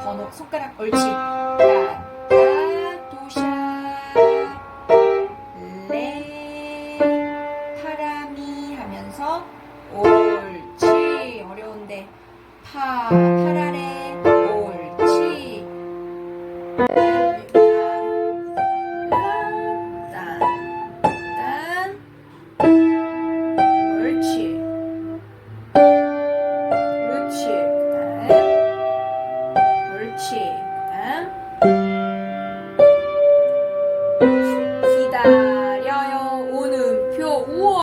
번호 손가락 옳지. 라타 도샤 레 파라미 하면서 옳지. 어려운데 파 파라레 옳지. 시작. 기다려요 오는 표 우와.